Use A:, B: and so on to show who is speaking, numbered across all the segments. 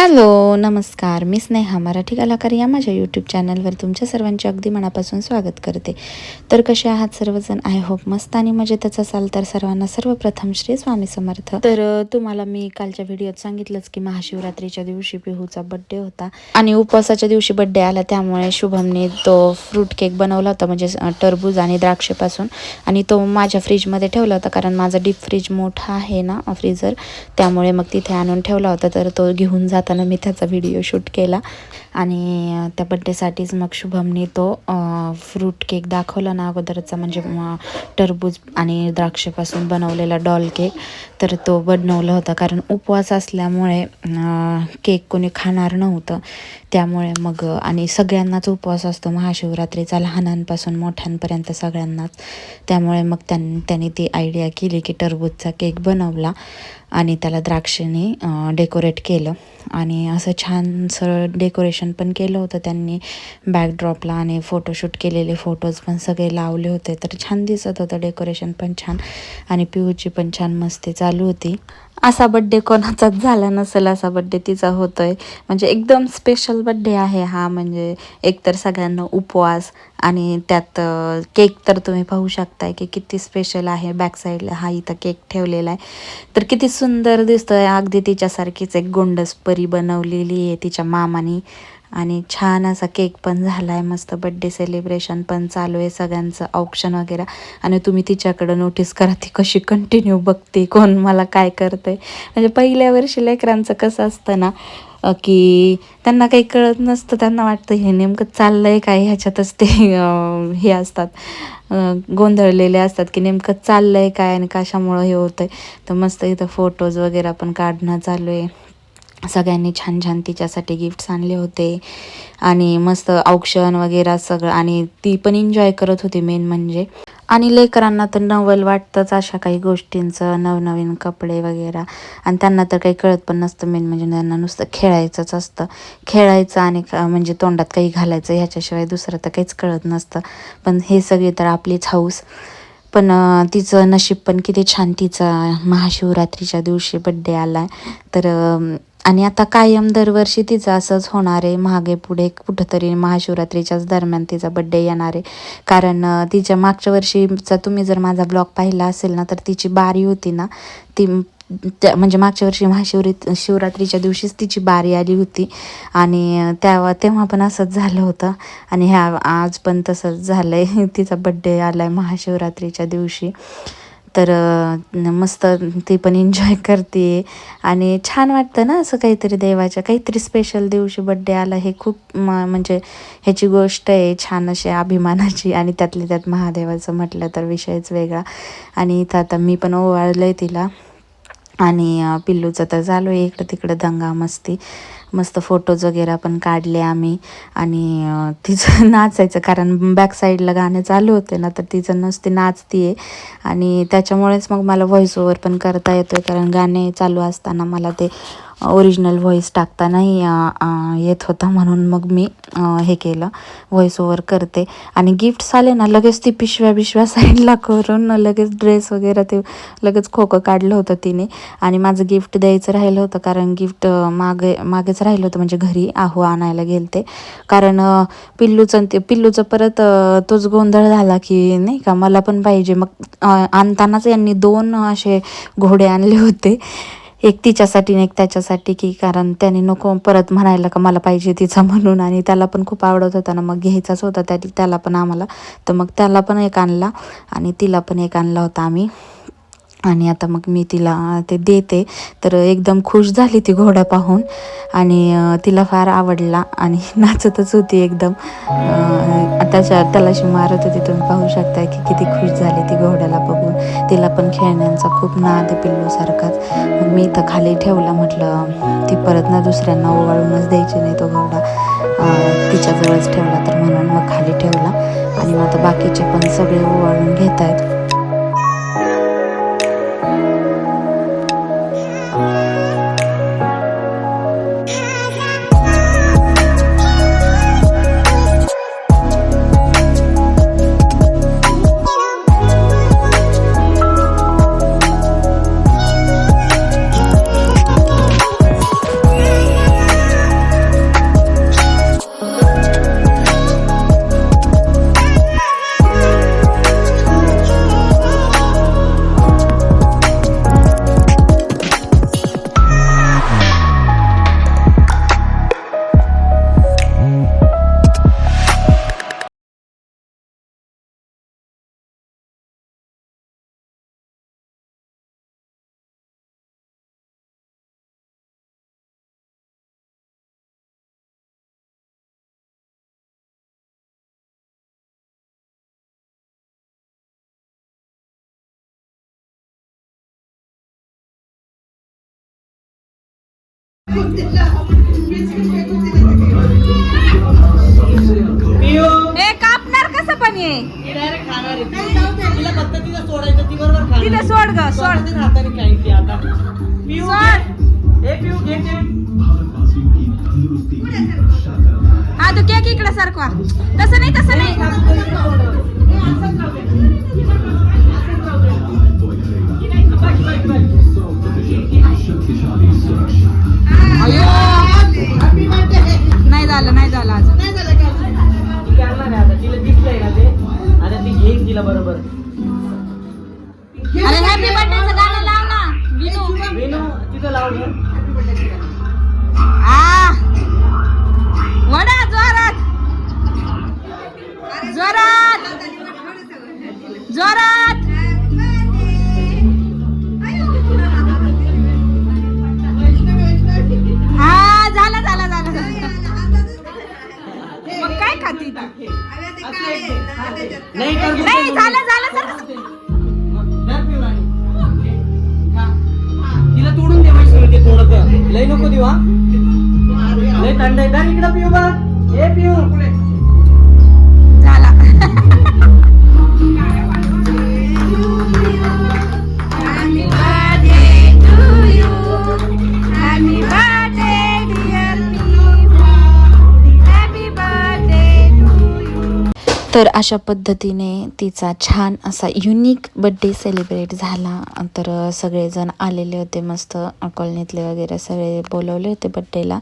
A: Hello नमस्कार. मी स्नेहा मराठी कलाकार या माझ्या यूट्यूब चॅनलवर तुमच्या सर्वांचे अगदी मनापासून स्वागत करते. तर कसे आहात सर्वजण? आय होप मस्त आणि मजेतच असाल तर सर्वांना सर्वप्रथम श्री स्वामी समर्थ. तर तुम्हाला मी कालच्या व्हिडिओत सांगितलंच की महाशिवरात्रीच्या दिवशी पिहूचा बड्डे होता. आणि उपवासाच्या दिवशी बड्डे आला त्यामुळे शुभमने तो फ्रूट केक बनवला होता म्हणजे टरबूज आणि द्राक्षेपासून. आणि तो माझ्या फ्रीजमध्ये ठेवला होता कारण माझा डीप फ्रीज मोठा आहे ना फ्रीजर त्यामुळे मग तिथे आणून ठेवला होता तर तो घेऊन जाताना मी त्याचा व्हिडिओ शूट केला. आणि त्या बड्डेसाठीच मग शुभमने तो फ्रूट केक दाखवला ना अगोदरचा. म्हणजे टरबूज आणि द्राक्षापासून बनवलेला डॉल केक तर तो बनवला होता. कारण उपवास असल्यामुळे केक कोणी खाणार नव्हतं. त्यामुळे मग आणि सगळ्यांनाच उपवास असतो. महाशिवरात्रीचा लहानांपासून मोठ्यांपर्यंत सगळ्यांनाच. त्यामुळे मग त्यां त्यांनी ती आयडिया केली की टरबूजचा केक बनवला आणि त्याला द्राक्षेने डेकोरेट केलं. आणि असं छानसं डेकोरेशन पण केलं होतं त्यांनी. बॅकड्रॉपला आणि फोटोशूट केलेले फोटोज पण सगळे लावले होते. तर छान दिसत होतं डेकोरेशन पण छान. आणि पिऊची पण छान मस्ती चालू होती. असा बड्डे कोणाचाच झाला नसेल असा बड्डे तिचा होतोय. म्हणजे एकदम स्पेशल बड्डे आहे हा. म्हणजे एकतर सगळ्यांना उपवास आणि त्यात केक तर तुम्ही पाहू शकताय की किती स्पेशल आहे. बॅक साईडला हा इथं केक ठेवलेला आहे. तर किती सुंदर दिसतोय. अगदी तिच्यासारखीच एक गोंडस परी बनवलेली आहे तिच्या मामानी. आणि छान असा केक पण झाला आहे मस्त बड्डे सेलिब्रेशन पण चालू आहे सगळ्यांचं ऑप्शन वगैरे. आणि तुम्ही तिच्याकडं नोटीस करा ती कशी कंटिन्यू बघते कोण मला काय करते म्हणजे पहिल्या वर्षी लेकरांचं कसं असतं ना की त्यांना काही कळत नसतं त्यांना वाटतं हे नेमकं चाललं आहे काय? ह्याच्यातच ते हे असतात. गोंधळलेले असतात की नेमकं चाललं आहे काय आणि कशामुळं हे होतं आहे तर मस्त इथं फोटोज वगैरे पण काढणं चालू आहे. सगळ्यांनी छान छान तिच्यासाठी गिफ्ट्स आणले होते. आणि मस्त औक्षण वगैरे सगळं आणि ती पण एन्जॉय करत होती मेन म्हणजे. आणि लेकरांना तर नवल वाटतंच अशा काही गोष्टींचं नवनवीन कपडे वगैरे. आणि त्यांना तर काही कळत पण नसतं मेन म्हणजे त्यांना नुसतं खेळायचंच असतं. खेळायचं आणि क- म्हणजे तोंडात काही घालायचं ह्याच्याशिवाय दुसरं तर काहीच कळत नसतं. पण हे सगळे तर आपलीच हाऊस पण तिचं नशीब पण किती छान तिचा महाशिवरात्रीच्या दिवशी बड्डे आला तर आणि आता कायम दरवर्षी तिचं असंच होणार आहे. मागे पुढे कुठंतरी महाशिवरात्रीच्याच दरम्यान तिचा बड्डे येणार आहे. कारण तिच्या मागच्या वर्षीचा तुम्ही जर माझा ब्लॉग पाहिला असेल ना तर तिची बारी होती ना. ती त्या म्हणजे मागच्या वर्षी महाशिवरी शिवरात्रीच्या दिवशीच तिची बारी आली होती. आणि त्या तेव्हा पण असंच झालं होतं. आणि ह्या आज पण तसंच झालं आहे तिचा बड्डे आला आहे महाशिवरात्रीच्या दिवशी. तर मस्त ती पण एन्जॉय करते. आणि छान वाटतं ना असं काहीतरी देवाच्या काहीतरी स्पेशल दिवशी बड्डे आला हे खूप म- म्हणजे ह्याची गोष्ट आहे छान अशी अभिमानाची. आणि त्यातल्या त्यात महादेवाचं म्हटलं तर विषयच वेगळा. आणि इथं आता मी पण ओवाळलं आहे तिला. आणि पिल्लूचं तर झालो आहे इकडं तिकडं दंगा मस्ती. मस्त फोटोज वगैरे पण काढले आम्ही. आणि तिचं नाचायचं कारण बॅक साईडला गाणे चालू होते ना तर तिचं नुसती नाचतीये. आणि त्याच्यामुळेच मग मला व्हॉइस ओव्हर पण करता येतो कारण गाणे चालू असताना मला ते ओरिजिनल व्हॉइस टाकता नाही येत होता म्हणून मग मी हे केलं व्हॉइस ओव्हर करते. आणि गिफ्ट्स आले ना लगेच ती पिशव्या बिशव्या साईडला करून लगेच ड्रेस वगैरे ते लगेच खोकं काढलं होतं तिने. आणि माझं गिफ्ट द्यायचं राहिलं होतं कारण गिफ्ट मागे मागेच राहिलं होतं म्हणजे घरी आहो आणायला गेलते. कारण पिल्लूचं ते पिल्लूचं परत तोच गोंधळ झाला की नाही का मला पण पाहिजे. मग आणतानाच यांनी दोन असे घोडे आणले होते. एक तिच्यासाठी आणि एक त्याच्यासाठी की कारण त्याने नको परत म्हणायला का मला पाहिजे तिचा म्हणून आणि त्याला पण खूप आवडत होता ना मग घ्यायचाच होता त्या त्याला पण आम्हाला. तर मग त्याला पण एक आणला आणि तिला पण एक आणला होता आम्ही. आणि आता मग मी तिला ते देते. तर एकदम खुश झाली ती घोडा पाहून. आणि तिला फार आवडला. आणि नाचतच होती एकदम. त्याच्या त्यालाशी मारत होती तुम्ही पाहू शकता की किती खुश झाली ती घोड्याला बघून. तिला पण खेळण्यांचा खूप नाद पिल्लूसारखाच. मग मी इथं खाली ठेवला म्हटलं ती परत ना दुसऱ्यांना ओवाळूनच द्यायची नाही तो घोडा. तिच्याजवळच ठेवला तर म्हणून मग खाली ठेवला. आणि मग आता बाकीचे पण सगळे ओवाळून घेत आहेत
B: हे कापणार कसं पण ये
C: तिला सोडायचं
B: सोड ग सोड.
C: आता हा तू
B: केक इकडे सारखा तसं नाही तसं नाही.
C: लय थंड आहे धर इकडं पिऊ बा हे पिऊ.
A: तर अशा पद्धतीने तिचा छान असा युनिक बड्डे सेलिब्रेट झाला. तर सगळेजण आलेले होते मस्त कॉलनीतले वगैरे सगळे बोलवले होते बड्डेला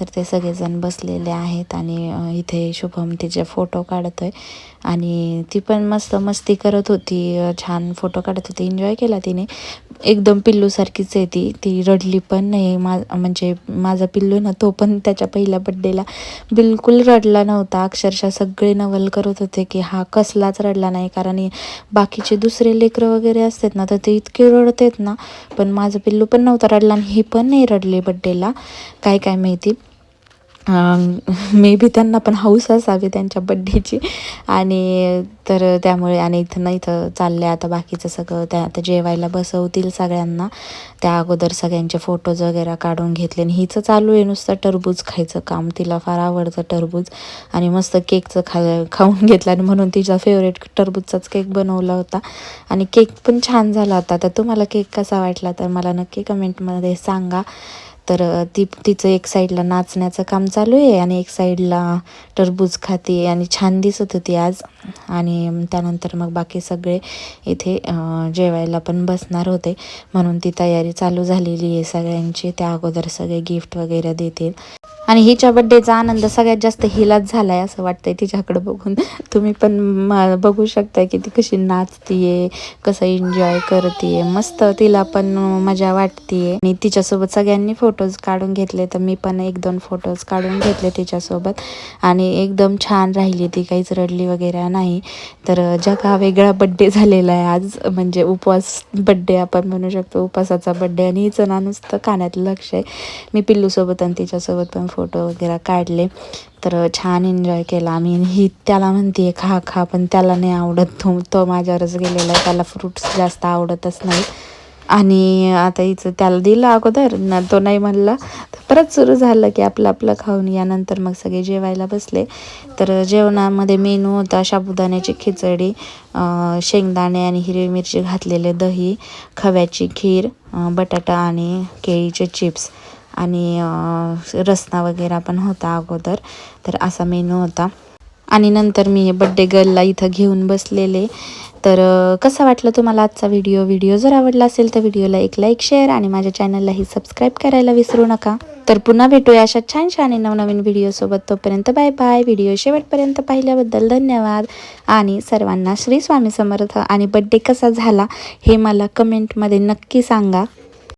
A: तर ते सगळेजण बसलेले आहेत आणि इथे शुभम तिचे फोटो काढतोय. आणि ती पण मस्त मस्ती करत होती. छान फोटो काढत होती. एन्जॉय केला तिने. एकदम पिल्लूसारखीच आहे ती. ती रडली पण नाही. मा म्हणजे माझा पिल्लू ना तो पण त्याच्या पहिल्या बड्डेला बिलकुल रडला नव्हता. अक्षरशः सगळे नवल करत होते की हा कसलाच रडला नाही. कारण बाकीचे दुसरे लेकरं वगैरे असतात ना तर ते इतके रडतात ना. पण माझं पिल्लू पण नव्हता रडला आणि ही पण नाही रडली बड्डेला काय काय माहिती? मे बी त्यांना पण हौस असावी त्यांच्या बड्डेची. आणि तर त्यामुळे आणि इथं ना इथं चाललं आता बाकीचं सगळं. त्या आता जेवायला बसवतील सगळ्यांना. त्या अगोदर सगळ्यांचे फोटोज वगैरे काढून घेतले. आणि हिचं चालू आहे नुसतं टरबूज खायचं काम. तिला फार आवडतं टरबूज. आणि मस्त केकचं खा खाऊन घेतलं. आणि म्हणून तिचा फेवरेट टरबूजचाच केक बनवला होता. आणि केक पण छान झाला होता. तर तुम्हाला केक कसा वाटला? तर मला नक्की कमेंटमध्ये सांगा. तर ती तिचं एक साईडला नाचण्याचं काम चालू आहे आणि एक साईडला टरबूज खाते आणि छान दिसत होती आज. आणि त्यानंतर मग बाकी सगळे इथे जेवायला पण बसणार होते. म्हणून ती तयारी चालू झालेली आहे सगळ्यांची. त्या अगोदर सगळे गिफ्ट वगैरे देतील. आणि हिच्या बड्डेचा आनंद सगळ्यात जास्त हिलाच झालाय असं वाटतंय तिच्याकडे बघून. तुम्ही पण म- बघू शकताय की ती कशी नाचतीये कसं एन्जॉय करते मस्त तिला पण मजा वाटतीये. आणि तिच्यासोबत सगळ्यांनी फोटोज काढून घेतले तर मी पण एक दोन फोटोज काढून घेतले तिच्यासोबत. आणि एकदम छान राहिली ती काहीच रडली वगैरे नाही. तर जगा वेगळा बड्डे झालेला आहे आज म्हणजे उपवास बड्डे आपण म्हणू शकतो उपवासाचा बड्डे आणि हिचं ना नुसतं खाण्यात लक्ष आहे. मी पिल्लूसोबत आणि तिच्यासोबत पण फोटो वगैरे काढले. तर छान एन्जॉय केला आम्ही. ही त्याला म्हणते खा खा. पण त्याला नाही आवडत तो. तो माझ्यावरच गेलेला आहे. त्याला फ्रूट्स जास्त आवडतच नाही. आणि आता हिचं त्याला दिलं अगोदर. ना तो नाही म्हणला. तर परत सुरू झालं की आपलं आपलं खाऊन यानंतर मग सगळे जेवायला बसले. तर जेवणामध्ये मेनू होता साबुदाण्याची खिचडी शेंगदाणे आणि हिरवी मिरची घातलेले दही खव्याची खीर बटाटा आणि केळीचे चिप्स. आणि रसना वगैरे पण होता अगोदर तर असा मेनू होता. आणि नंतर मी बड्डे गर्लला इथं घेऊन बसलेले. तर कसा वाटलं तुम्हाला आजचा व्हिडिओ व्हिडिओ जर आवडला असेल तर व्हिडिओला एक लाईक शेअर आणि माझ्या चॅनललाही सबस्क्राईब करायला विसरू नका. तर पुन्हा भेटूया अशा छान आणि नवनवीन व्हिडिओसोबत तोपर्यंत बाय बाय व्हिडिओ शेवटपर्यंत पाहिल्याबद्दल धन्यवाद. आणि सर्वांना श्री स्वामी समर्थ. आणि बड्डे कसा झाला हे मला कमेंटमध्ये नक्की सांगा.